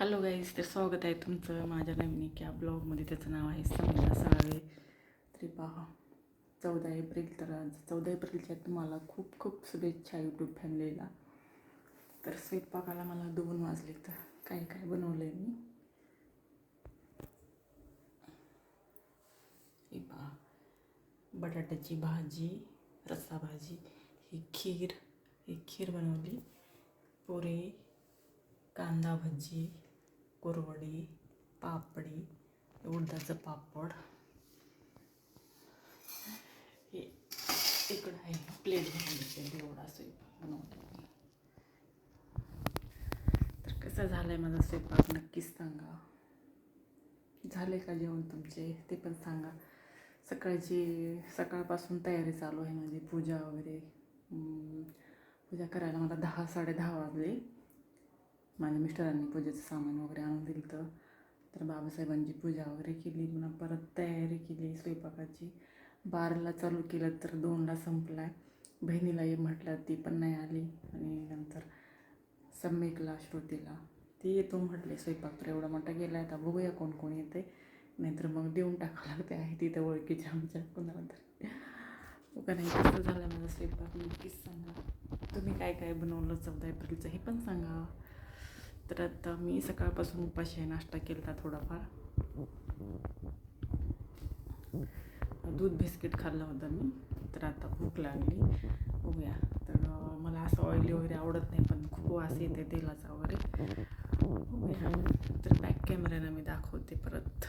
Hello guys तर स्वागत आहे तुमचं माझ्या नवीन एका ब्लॉगमध्ये त्याचं नाव आहे समीरा साळे तरी पहा चौदा एप्रिल तर आज चौदा एप्रिलच्या तुम्हाला खूप खूप शुभेच्छा यूट्यूब फॅमिलीला तर स्वयंपाकाला मला दोन वाजले तर काय काय बनवलं आहे मी? हे पहा बटाट्याची भाजी रस्सा भाजी ही खीर ही खीर बनवली. पोरे कांदा भजी कुरवडी पापडी उडदाचं पापड. हे इकडं आहे प्लेट बनवली एवढा स्वयंपाक बनवतो तर कसं झालं आहे माझा स्वयंपाक नक्कीच सांगा. झाले का जेवण तुमचे? ते पण सांगा. सकाळची सकाळपासून तयारी चालू आहे माझी पूजा वगैरे. पूजा करायला मला दहा साडे दहा वाजले. माझ्या मिस्टरांनी पूजेचं सामान वगैरे आणून दिलं तर तर बाबासाहेबांची पूजा वगैरे केली. पुन्हा परत तयारी केली स्वयंपाकाची. बाराला चालू केलं तर दोनला संपला आहे बहिणीला ये म्हटलं ती पण नाही आली. आणि नंतर सम्यकला श्रुतीला. ती येतो म्हटले स्वयंपाक तर एवढा मोठा गेला आता बघूया कोण कोण येते नाहीतर मग देऊन टाकावं लागते आहे तिथं ओळखीच्या आमच्या कोणाला तर का नाही कसं झालं माझा स्वयंपाक. नक्कीच सांगा. तुम्ही काय काय बनवलं चौदा एप्रिलचं हे पण सांगा. तर आता मी सकाळपासून उपाशी नाश्ता केला थोडाफार. दूध बिस्किट खाल्लं होतं मी तर आता भूक लागली. बघूया. तर मला असं ऑइली वगैरे आवडत नाही पण खूप वास येते तेलाचा वगैरे. बघूया. तर बॅक कॅमेऱ्यानं मी दाखवते परत.